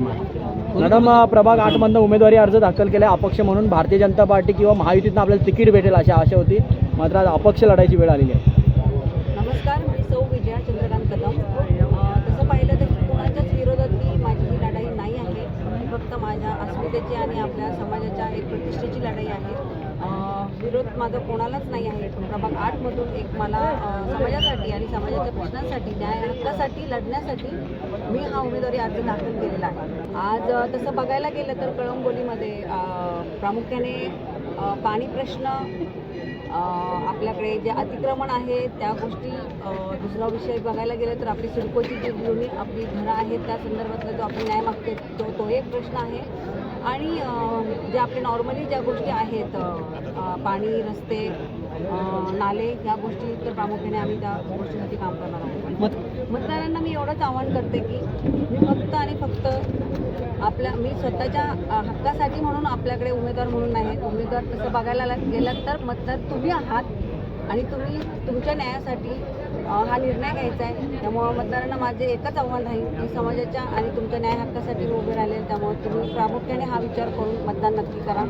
Madam प्रभाग आठमधनं उमेदवारी अर्ज दाखल केला अपक्ष म्हणून भारतीय जनता पार्टी किंवा महायुतीतनं आपल्याला तिकीट भेटेल अशा आशा होती. मात्र आज अपक्ष लढायची वेळ आलेली आहे. नमस्कार मी सौ विजया चंद्रकांत कदम. तसं पाहिलं तर कोणाच्याच विरोधातली माझी ही लढाई नाही आहे. फक्त माझ्या अस्मितेची आणि आपल्या समाजाच्या एक प्रतिष्ठेची लढाई आहे. विरोध माझा कोणालाच नाही आहे. प्रभाग आठमधून एक मला समाजासाठी समाजाच्या प्रश्नांसाठी न्याय हक्कासाठी लढण्यासाठी मी हा उमेदवारी अर्ज दाखल केलेला आहे. आज तसं बघायला गेलं तर कळंबोलीमध्ये प्रामुख्याने पाणी प्रश्न आपल्याकडे जे अतिक्रमण आहे त्या गोष्टी दुसरा विषय बघायला गेलं तर आपली सिडकोची जी जुनी आपली घरं आहेत त्या संदर्भातला जो आपण न्याय मागतो तो तो एक प्रश्न आहे. आणि जे आपले नॉर्मली ज्या गोष्टी आहेत पाणी रस्ते नाले या गोष्टी तर प्रामुख्याने आम्ही त्या गोष्टीसाठी काम करणार आहोत. मत मतदारांना मी एवढंच आवाहन करते की मी फक्त आणि फक्त आपल्या मी स्वतःच्या हक्कासाठी म्हणून आपल्याकडे उमेदवार म्हणून नाही उमेदवार तसं बघायला गेलात तर मतदार तुम्ही आहात. आणि तुम्ही तुमच्या न्यायासाठी हा निर्णय घ्यायचा आहे. त्यामुळं मतदारांना माझे एकच आव्हान राहील की समाजाच्या आणि तुमच्या न्याय हक्कासाठी उभे राहिले. त्यामुळे तुम्ही प्रामुख्याने हा विचार करून मतदान नक्की करा.